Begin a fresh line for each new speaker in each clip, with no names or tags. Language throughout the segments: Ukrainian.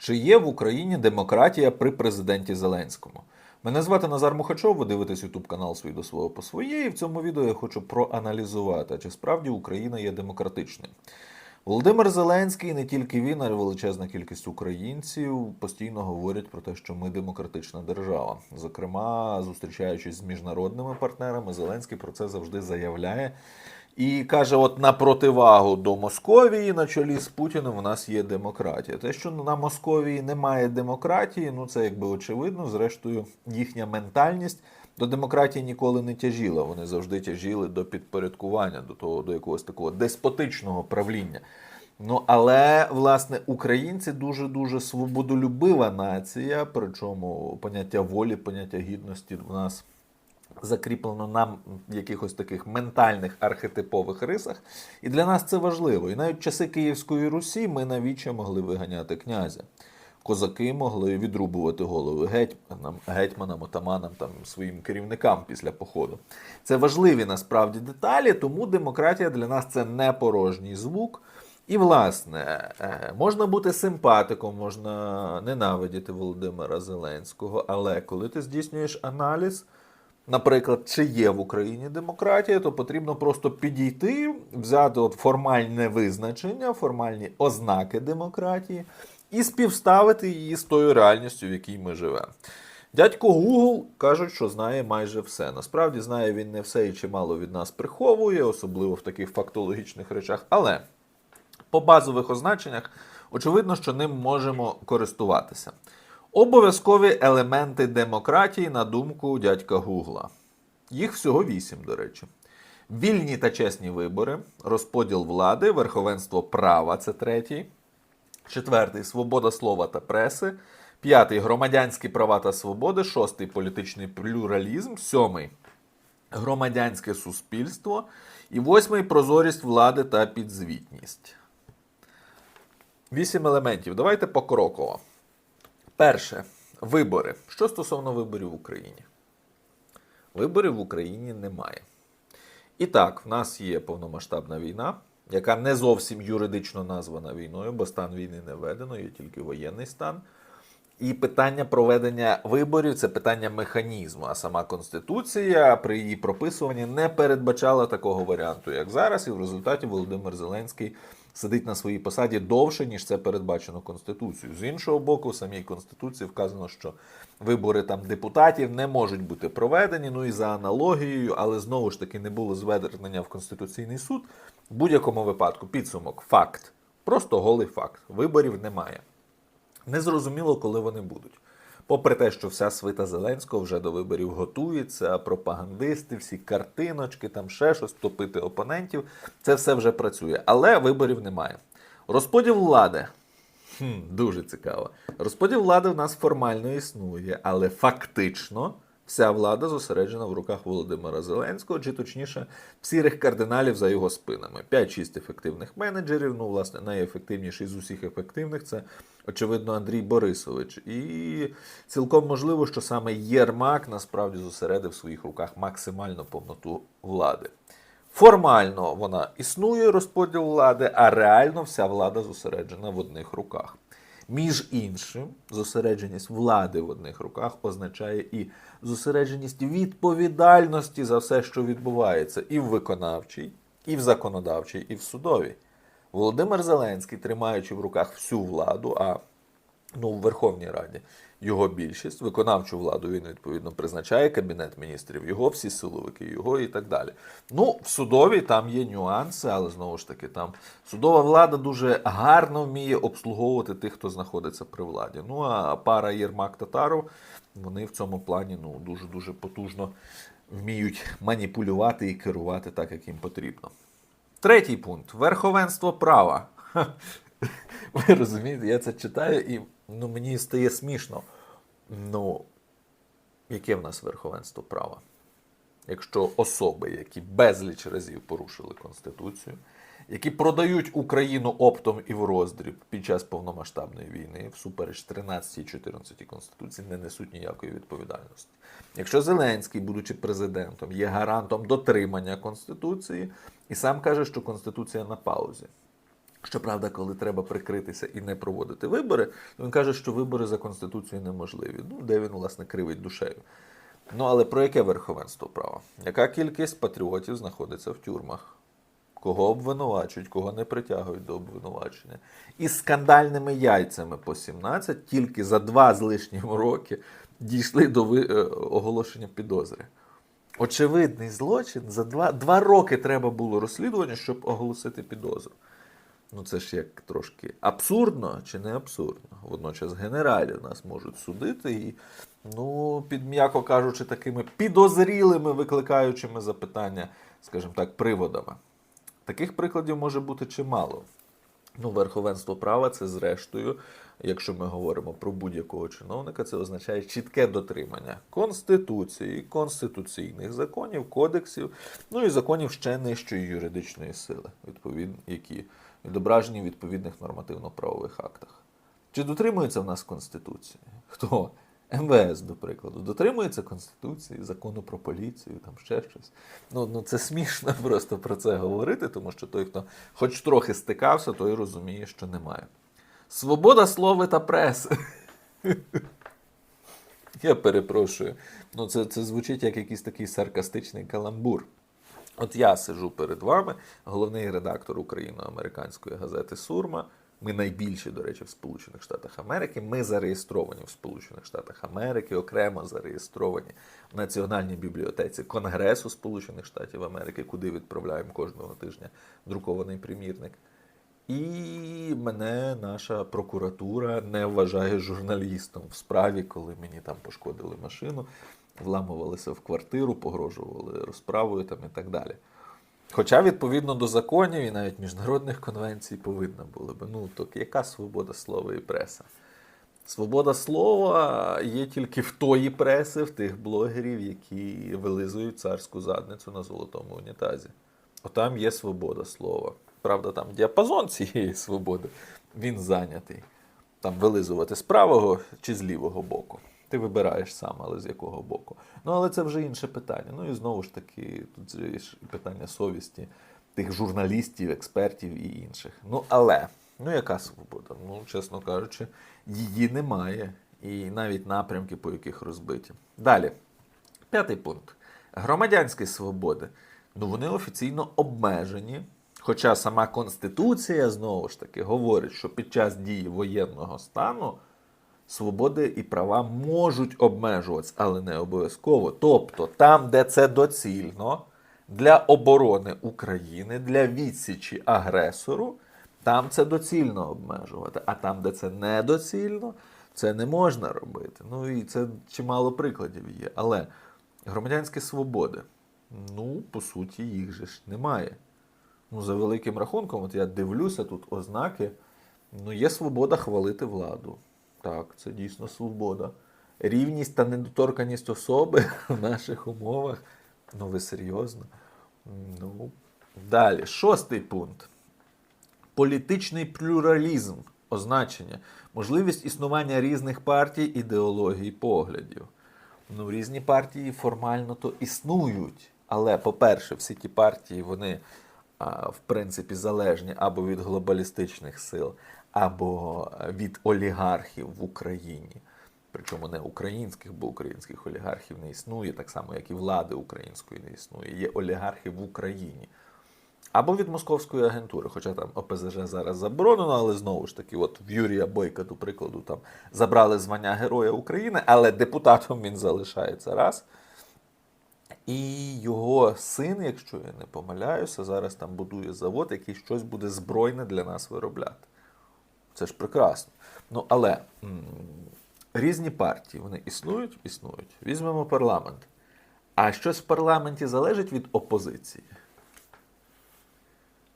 Чи є в Україні демократія при президенті Зеленському? Мене звати Назар Мухачов, ви дивитесь YouTube канал «Свій до свого по своє, і в цьому відео я хочу проаналізувати, чи справді Україна є демократичною. Володимир Зеленський, не тільки він, а й величезна кількість українців постійно говорять про те, що ми демократична держава. Зокрема, зустрічаючись з міжнародними партнерами, Зеленський про це завжди заявляє. І каже: от на противагу до Московії на чолі з Путіним у нас є демократія. Те, що на Московії немає демократії, ну це якби очевидно. Зрештою, їхня ментальність до демократії ніколи не тяжіла. Вони завжди тяжіли до підпорядкування, до того, до якогось такого деспотичного правління. Ну, але власне українці дуже дуже свободолюбива нація. Причому поняття волі, поняття гідності в нас закріплено на якихось таких ментальних архетипових рисах. І для нас це важливо. І навіть в часи Київської Русі ми навіче могли виганяти князя. Козаки могли відрубувати голови гетьманам, гетьманам, отаманам, там своїм керівникам після походу. Це важливі насправді деталі, тому демократія для нас це не порожній звук. І, власне, е, можна бути симпатиком, можна ненавидіти Володимира Зеленського, але коли ти здійснюєш аналіз, наприклад, чи є в Україні демократія, то потрібно просто підійти, взяти от формальне визначення, формальні ознаки демократії і співставити її з тою реальністю, в якій ми живемо. Дядько Google кажуть, що знає майже все. Насправді знає він не все і чимало від нас приховує, особливо в таких фактологічних речах. Але по базових означеннях очевидно, що ним можемо користуватися. Обов'язкові елементи демократії, на думку дядька Гугла. Їх всього вісім, до речі. Вільні та чесні вибори, розподіл влади, верховенство права це третій. Четвертий свобода слова та преси. П'ятий громадянські права та свободи. Шостий політичний плюралізм. Сьомий громадянське суспільство. І восьмий прозорість влади та підзвітність. Вісім елементів. Давайте покроково. Перше. Вибори. Що стосовно виборів в Україні? Виборів в Україні немає. І так, в нас є повномасштабна війна, яка не зовсім юридично названа війною, бо стан війни не введено, є тільки воєнний стан. І питання проведення виборів це питання механізму. А сама конституція при її прописуванні не передбачала такого варіанту, як зараз. І в результаті Володимир Зеленський сидить на своїй посаді довше, ніж це передбачено Конституцією. З іншого боку, в самій Конституції вказано, що вибори там депутатів не можуть бути проведені. Ну і за аналогією, але знову ж таки не було звернення в Конституційний суд. В будь-якому випадку підсумок факт. Просто голий факт. Виборів немає. Незрозуміло, коли вони будуть. Попри те, що вся свита Зеленського вже до виборів готується, пропагандисти, всі картиночки, там ще щось, топити опонентів, це все вже працює. Але виборів немає. Розподіл влади. Хм, дуже цікаво. Розподіл влади в нас формально існує, але фактично вся влада зосереджена в руках Володимира Зеленського, чи точніше, сірих кардиналів за його спинами. 5-6 ефективних менеджерів. Ну, власне, найефективніший з усіх ефективних це, очевидно, Андрій Борисович. І цілком можливо, що саме Єрмак насправді зосередив в своїх руках максимально повноту влади. Формально вона існує розподіл влади, а реально вся влада зосереджена в одних руках. Між іншим, зосередженість влади в одних руках означає і зосередженість відповідальності за все, що відбувається, і в виконавчій, і в законодавчій, і в судовій. Володимир Зеленський, тримаючи в руках всю владу, а ну, в Верховній Раді його більшість, виконавчу владу він відповідно призначає кабінет міністрів, його всі силовики, його і так далі. Ну, в судовій там є нюанси, але знову ж таки, там судова влада дуже гарно вміє обслуговувати тих, хто знаходиться при владі. Ну а пара Єрмак Татаров, вони в цьому плані ну, дуже дуже потужно вміють маніпулювати і керувати так, як їм потрібно. Третій пункт верховенство права. Ви розумієте, я це читаю і ну, мені стає смішно. Ну, яке в нас верховенство права? Якщо особи, які безліч разів порушили Конституцію, які продають Україну оптом і в роздріб під час повномасштабної війни, всупереч 13 і 14 Конституції, не несуть ніякої відповідальності. Якщо Зеленський, будучи президентом, є гарантом дотримання Конституції і сам каже, що Конституція на паузі. Щоправда, коли треба прикритися і не проводити вибори, то він каже, що вибори за Конституцією неможливі. Ну, де він, власне, кривить душею. Ну, але про яке верховенство права? Яка кількість патріотів знаходиться в тюрмах? Кого обвинувачують, кого не притягують до обвинувачення. І скандальними яйцями по 17 тільки за два з лишнім роки дійшли до е, оголошення підозри. Очевидний злочин за два, два роки треба було розслідування, щоб оголосити підозру. Ну це ж як трошки абсурдно чи не абсурдно. Водночас генералів нас можуть судити і, ну, під, м'яко кажучи, такими підозрілими, викликаючими запитання, скажімо так, приводами. Таких прикладів може бути чимало. Ну, верховенство права це зрештою, якщо ми говоримо про будь-якого чиновника, це означає чітке дотримання конституції, конституційних законів, кодексів, ну і законів ще нижчої юридичної сили, відповідно, які відображені в відповідних нормативно-правових актах. Чи дотримується в нас Конституції? Хто? МВС, до прикладу, дотримується Конституції, закону про поліцію, там ще щось. Ну, ну це смішно просто про це говорити, тому що той, хто хоч трохи стикався, той розуміє, що немає. Свобода слова та преси. Я перепрошую. Ну, це, це звучить як якийсь такий саркастичний каламбур. От я сижу перед вами, головний редактор україно-американської газети Сурма. Ми найбільші, до речі, в Сполучених Штатах Америки. Ми зареєстровані в Сполучених Штатах Америки, окремо зареєстровані в Національній бібліотеці Конгресу Сполучених Штатів Америки, куди відправляємо кожного тижня друкований примірник. І мене наша прокуратура не вважає журналістом в справі, коли мені там пошкодили машину, вламувалися в квартиру, погрожували розправою там і так далі. Хоча, відповідно до законів і навіть міжнародних конвенцій повинна була би. Ну, так яка свобода слова і преса? Свобода слова є тільки в тої преси, в тих блогерів, які вилизують царську задницю на золотому унітазі. Отам є свобода слова. Правда, там діапазон цієї свободи, він зайнятий. Там вилизувати з правого чи з лівого боку. Ти вибираєш сам, але з якого боку. Ну, але це вже інше питання. Ну і знову ж таки, тут питання совісті тих журналістів, експертів і інших. Ну, але, ну яка свобода? Ну, чесно кажучи, її немає. І навіть напрямки, по яких розбиті. Далі. П'ятий пункт. Громадянські свободи. Ну, вони офіційно обмежені. Хоча сама Конституція знову ж таки говорить, що під час дії воєнного стану свободи і права можуть обмежуватися, але не обов'язково. Тобто, там, де це доцільно для оборони України, для відсічі агресору, там це доцільно обмежувати. А там, де це недоцільно, це не можна робити. Ну і це чимало прикладів є. Але громадянські свободи, ну, по суті, їх же ж немає. Ну, за великим рахунком, от я дивлюся тут ознаки. Ну, є свобода хвалити владу. Так, це дійсно свобода. Рівність та недоторканість особи в наших умовах. Ну, ви серйозно? Ну, далі. Шостий пункт. Політичний плюралізм. Означення. Можливість існування різних партій, ідеологій, поглядів. Ну, різні партії формально то існують. Але, по-перше, всі ті партії, вони в принципі залежні або від глобалістичних сил, або від олігархів в Україні. Причому не українських, бо українських олігархів не існує, так само, як і влади української не існує. Є олігархи в Україні. Або від московської агентури, хоча там ОПЗЖ зараз заборонено, але знову ж таки, от в Юрія Бойка, до прикладу, там забрали звання Героя України, але депутатом він залишається раз. І його син, якщо я не помиляюся, зараз там будує завод, який щось буде збройне для нас виробляти. Це ж прекрасно. Ну, але м, різні партії вони існують, існують. Візьмемо парламент. А щось в парламенті залежить від опозиції.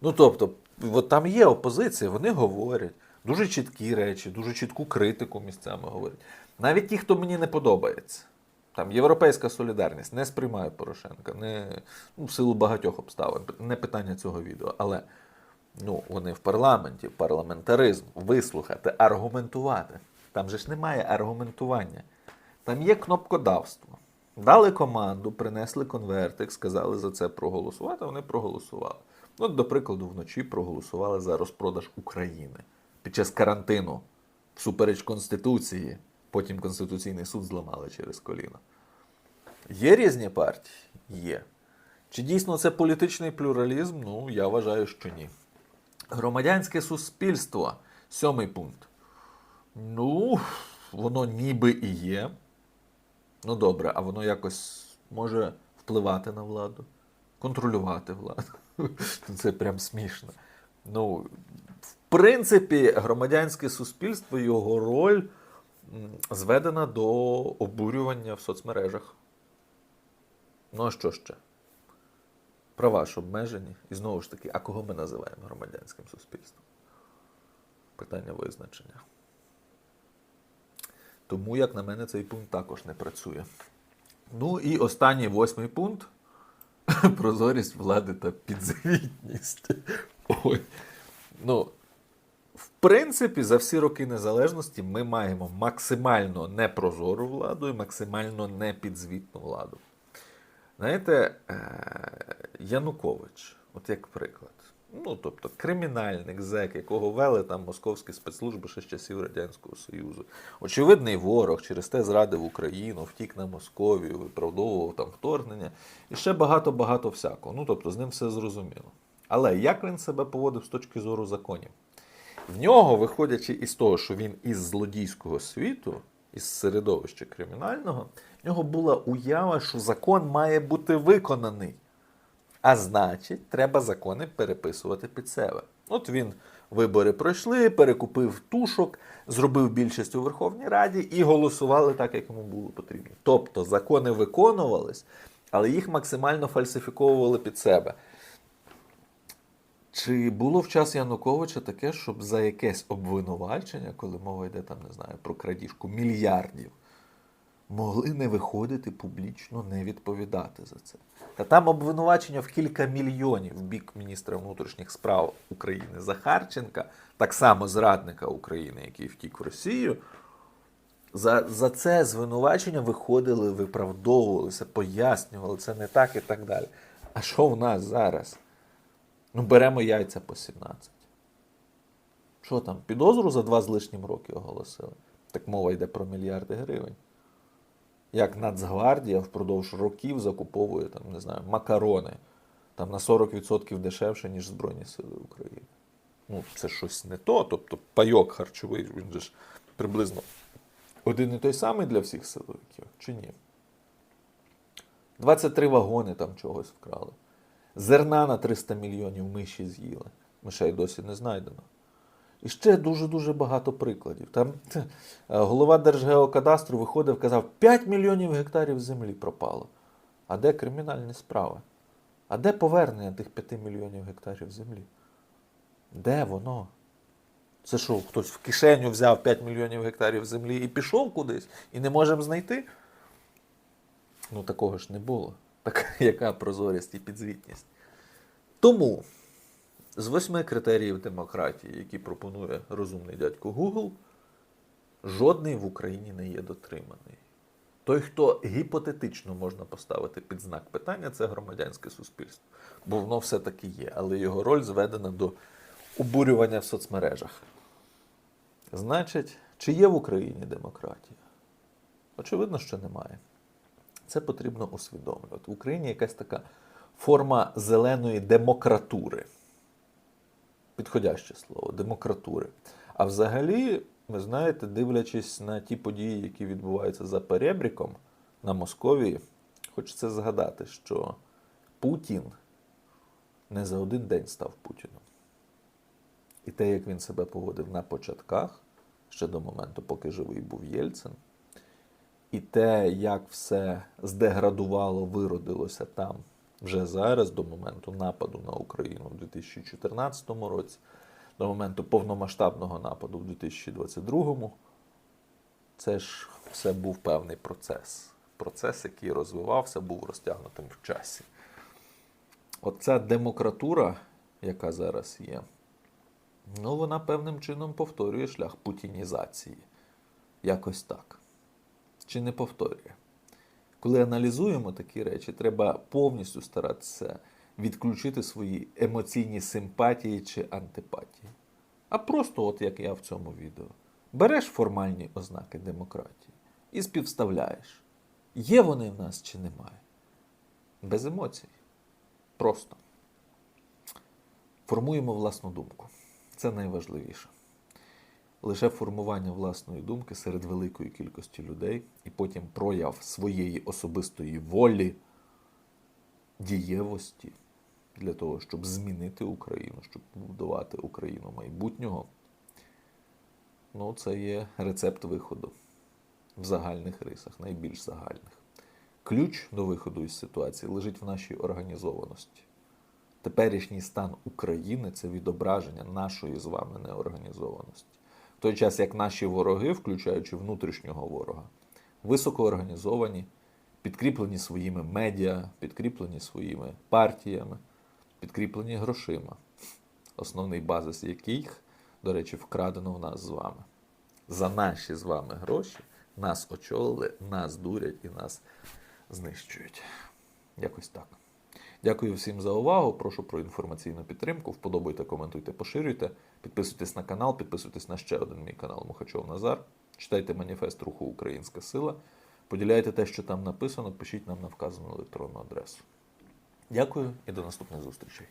Ну, тобто, от там є опозиція, вони говорять дуже чіткі речі, дуже чітку критику місцями говорять. Навіть ті, хто мені не подобається. Там Європейська солідарність не сприймає Порошенка, не ну, в силу багатьох обставин, не питання цього відео. Але ну, вони в парламенті, парламентаризм, вислухати, аргументувати. Там же ж немає аргументування. Там є кнопкодавство. Дали команду, принесли конвертик, сказали за це проголосувати, вони проголосували. От, до прикладу, вночі проголосували за розпродаж України під час карантину, всупереч Конституції. Потім Конституційний суд зламали через коліно. Є різні партії? Є. Чи дійсно це політичний плюралізм? Ну, я вважаю, що ні. Громадянське суспільство. Сьомий пункт. Ну, воно ніби і є. Ну добре, а воно якось може впливати на владу, контролювати владу. Це прям смішно. Ну, в принципі, громадянське суспільство, його роль зведена до обурювання в соцмережах. Ну а що ще? Права ж обмежені. І знову ж таки, а кого ми називаємо громадянським суспільством? Питання визначення. Тому, як на мене, цей пункт також не працює. Ну і останній восьмий пункт прозорість влади та підзвітність. Ой. Ну, в принципі, за всі роки незалежності ми маємо максимально непрозору владу і максимально непідзвітну владу. Знаєте, е, Янукович, от як приклад. Ну, тобто, кримінальник, зек, якого вели там московські спецслужби ще з часів Радянського Союзу. Очевидний ворог через те зрадив Україну, втік на Московію, виправдовував там вторгнення і ще багато-багато всякого. Ну, тобто, з ним все зрозуміло. Але як він себе поводив з точки зору законів? В нього, виходячи із того, що він із злодійського світу, із середовища кримінального, в нього була уява, що закон має бути виконаний. А значить, треба закони переписувати під себе. От він вибори пройшли, перекупив тушок, зробив більшість у Верховній Раді і голосували так, як йому було потрібно. Тобто закони виконувались, але їх максимально фальсифіковували під себе. Чи було в час Януковича таке, щоб за якесь обвинувачення, коли мова йде там, не знаю, про крадіжку мільярдів, могли не виходити публічно, не відповідати за це? Та там обвинувачення в кілька мільйонів в бік міністра внутрішніх справ України Захарченка, так само зрадника України, який втік в Росію. За, за це звинувачення виходили, виправдовувалися, пояснювали, це не так і так далі. А що в нас зараз? Ну, беремо яйця по 17. Що там? Підозру за два з лишнім роки оголосили. Так мова йде про мільярди гривень. Як Нацгвардія впродовж років закуповує там, не знаю, макарони там на 40% дешевше, ніж Збройні Сили України. Ну, це щось не то. Тобто пайок харчовий, він же ж приблизно один і той самий для всіх силовиків, чи ні? 23 вагони там чогось вкрали. Зерна на 300 мільйонів миші з'їли. Мишей досі не знайдено. І ще дуже-дуже багато прикладів. Там е, голова Держгеокадастру виходив, казав, 5 мільйонів гектарів землі пропало. А де кримінальні справи? А де повернення тих 5 мільйонів гектарів землі? Де воно? Це що, хтось в кишеню взяв 5 мільйонів гектарів землі і пішов кудись, і не можемо знайти? Ну, такого ж не було. Так яка прозорість і підзвітність? Тому з восьми критеріїв демократії, які пропонує розумний дядько Google, жодний в Україні не є дотриманий. Той, хто гіпотетично можна поставити під знак питання, це громадянське суспільство. Бо воно все-таки є, але його роль зведена до обурювання в соцмережах. Значить, чи є в Україні демократія? Очевидно, що немає. Це потрібно усвідомлювати. В Україні якась така форма зеленої демократури. Підходяще слово, демократури. А взагалі, ви знаєте, дивлячись на ті події, які відбуваються за перебріком на Московії, хочеться згадати, що Путін не за один день став Путіном. І те, як він себе поводив на початках, ще до моменту, поки живий був Єльцин, і те, як все здеградувало, виродилося там вже зараз, до моменту нападу на Україну в 2014 році, до моменту повномасштабного нападу в 2022, це ж все був певний процес. Процес, який розвивався, був розтягнутим в часі. Оця демократура, яка зараз є, ну вона певним чином повторює шлях путінізації. Якось так. Чи не повторює? Коли аналізуємо такі речі, треба повністю старатися відключити свої емоційні симпатії чи антипатії. А просто, от як я в цьому відео, береш формальні ознаки демократії і співставляєш, є вони в нас чи немає. Без емоцій. Просто. Формуємо власну думку. Це найважливіше. Лише формування власної думки серед великої кількості людей і потім прояв своєї особистої волі, дієвості для того, щоб змінити Україну, щоб будувати Україну майбутнього. Ну, це є рецепт виходу в загальних рисах, найбільш загальних. Ключ до виходу із ситуації лежить в нашій організованості. Теперішній стан України це відображення нашої з вами неорганізованості. Той час як наші вороги, включаючи внутрішнього ворога, високоорганізовані, підкріплені своїми медіа, підкріплені своїми партіями, підкріплені грошима, основний базис яких, до речі, вкрадено в нас з вами. За наші з вами гроші нас очолили, нас дурять і нас знищують. Якось так. Дякую всім за увагу. Прошу про інформаційну підтримку. Вподобайте, коментуйте, поширюйте. Підписуйтесь на канал, підписуйтесь на ще один мій канал Мухачов Назар. Читайте маніфест руху Українська Сила. Поділяйте те, що там написано, пишіть нам на вказану електронну адресу. Дякую і до наступних зустрічей.